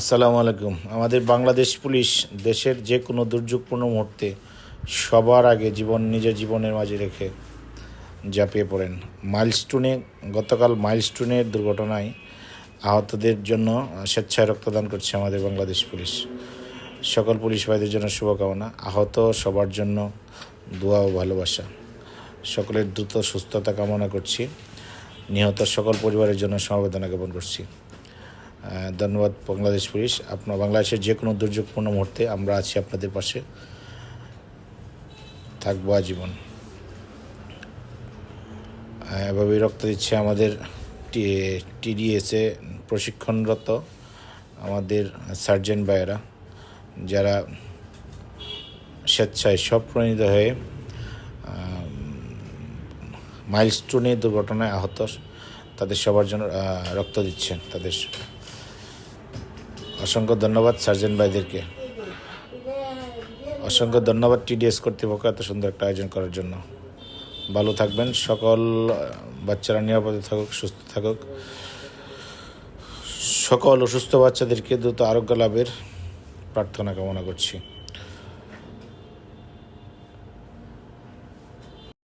আসসালামু আলাইকুম। আমাদের বাংলাদেশ পুলিশ দেশের যে কোনো দুর্যোগপূর্ণ মুহূর্তে সবার আগে জীবন নিজের জীবনের মাঝে রেখে ঝাঁপিয়ে পড়েন। মাইলস্টোনে, গতকাল মাইলস্টোনের দুর্ঘটনায় আহতদের জন্য স্বেচ্ছায় রক্তদান করছে আমাদের বাংলাদেশ পুলিশ। সকল পুলিশ ভাইদের জন্য শুভকামনা। আহত সবার জন্য দোয়া ও ভালোবাসা। সকলের দ্রুত সুস্থতা কামনা করছি। নিহত সকল পরিবারের জন্য সমবেদনা জ্ঞাপন করছি। ধন্যবাদ বাংলাদেশ পুলিশ। আপনার বাংলাদেশের যে কোনো দুর্যোগপূর্ণ মুহূর্তে আমরা আছি আপনাদের পাশে। থাকব আজীবন। এভাবেই রক্ত দিচ্ছে আমাদের টিডিএসে প্রশিক্ষণরত আমাদের সার্জেন্ট ভাইয়েরা, যারা স্বেচ্ছায় স্বপ্রণীত হয়ে মাইলস্টোনে দুর্ঘটনায় আহত, তাদের সবার জন্য রক্ত দিচ্ছেন তাদের অসংখ্য ধন্যবাদ সার্জেন ভাইদেরকে। অসংখ্য ধন্যবাদ টিডিএস কর্তৃপক্ষ এত সুন্দর একটা আয়োজন করার জন্য। ভালো থাকবেন, সকল বাচ্চারা নিরাপদে থাকুক, সুস্থ থাকুক। সকল অসুস্থ বাচ্চাদেরকে দ্রুত আরোগ্য লাভের প্রার্থনা কামনা করছি।